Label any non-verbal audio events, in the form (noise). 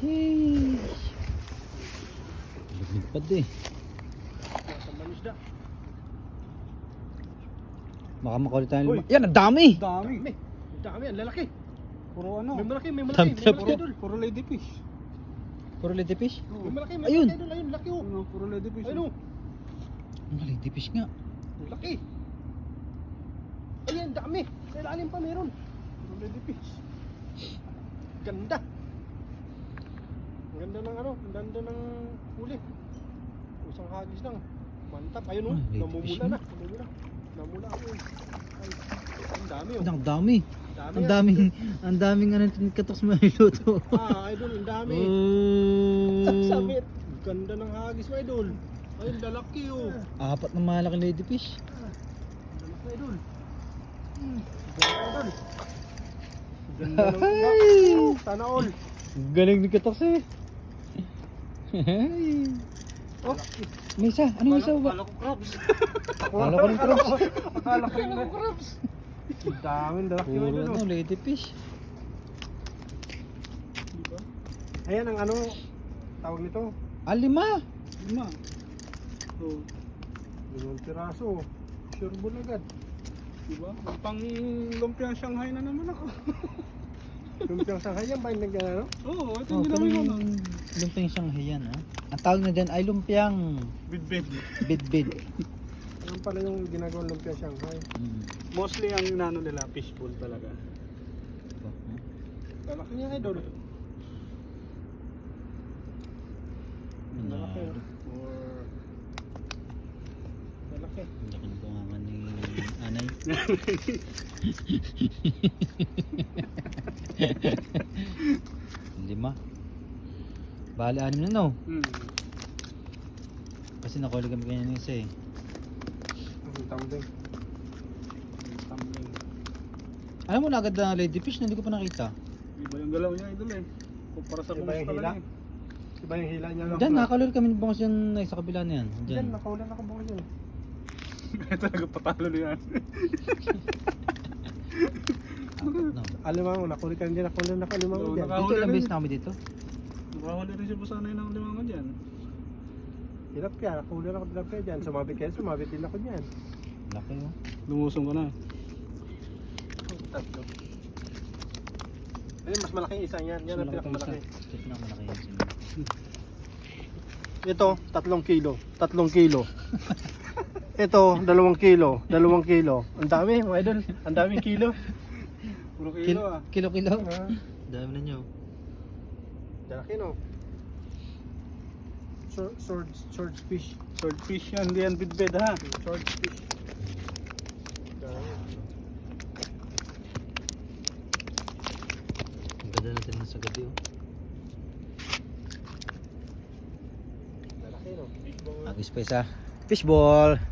Sheesh. Lumipad eh. Baka makulit tayo. Uy. Yan, ang dami! Dami. Dami. Dami, ang lalaki. Puro ano? May malaki, may malaki. Dami, May dami. malaki idol. Puro lady fish. Puro lady fish. May malaki, may Ayun. malaki idol. Ayun, laki oh. Ano, puro lady fish. Ayun oh. Ang lady fish nga. Laki. Ayun, dami. Sa ilalim pa meron. Puro lady fish. Ganda. Ganda ng ano, ang ganda ng huli. Isang hagis lang. Mantap. Ayun oh, Ah, lady namumula na. na. Namumula. Namumula ako eh. Ay, ang dami oh. Ang dami. Dami Ang ah. daming, ang daming ano katok sa mga luto. Ah, idol, ang dami. Oh. (laughs) Sabit. Ganda ng hagis mo, idol. Ayun, lalaki oh. Apat na malaking lady fish. Lalaki, idol. Hmm. Ganda, idol. Ganda ng Ay! Sana all. Galing ni katok eh. Oh, may isa. Ano may isa ba? Kala ko crabs. Akala ko crabs. Akala ko crabs. Ang daming lalaki mo, Puro idol. ano, oh. lady fish. Diba? Ayan ang ano, tawag nito. Ah, lima. Lima. Oh. Limang piraso. Sure ball agad. Diba? Pang lumpiang Shanghai na naman ako. (laughs) Lumpiang Shanghai yan ba yung nag ano? Oo, ito Oh, yung parang ginamit ko. Lumpiang Shanghai yan ah. Ang tawag na dyan ay lumpiang Bid-bid. bidbid. Ano pala yung ginagawang lumpiang Shanghai? Mm. Mostly ang inano nila, fishbowl talaga. Lalaki niya idol. Lalaki. Manalo. Or... Lalaki. Ang laki ng bunganga ni Anay. (laughs) Lima. Bali, anim na no. Hmm. Kasi nakuli kami kanya ng isa eh. Ang tawag din. Tumbling. Alam mo na agad na ladyfish na hindi ko pa nakita. Iba yung galaw niya, idol eh. Kumpara sa Iba bungas yung talaga hila? eh. Diba yung hila niya? Diyan, nakakalor kami ng bangos yan ay, sa kabila na yan. Diyan, Diyan. nakaulan ako bukas yun. Kaya (laughs) talaga patalo na yan. (laughs) Apat na. Alimango, nakulit ka dyan, nakulan ako alimango Oo, dyan. Dito Nakahuli ilang rin. beses na kami dito. Nakahuli rin si Busanay ng limango dyan. Tilapia, nakulan ako tilapia dyan. Sumabit kayo, sumabit din ako dyan. Laki oh. Lumusong ka na. Tatlo. Ayun, mas malaki yung isa yan. Yan ang malaki pinakamalaki. isa. Ito pinakamalaki yan. Ito, tatlong kilo. Tatlong kilo. Ito, dalawang kilo. Dalawang kilo. Ang dami, mga idol. Ang daming kilo. Puro Kil- kilo ah. Kilo kilo. Ah, Dami na nyo. Laki no. Sword, sword, sword fish. Swordfish yan, hindi yan bidbed ha. Sword fish. Dami. Ang ganda natin sa gabi oh. Lalaki no. Fish ball. Agis pa isa. Fishball.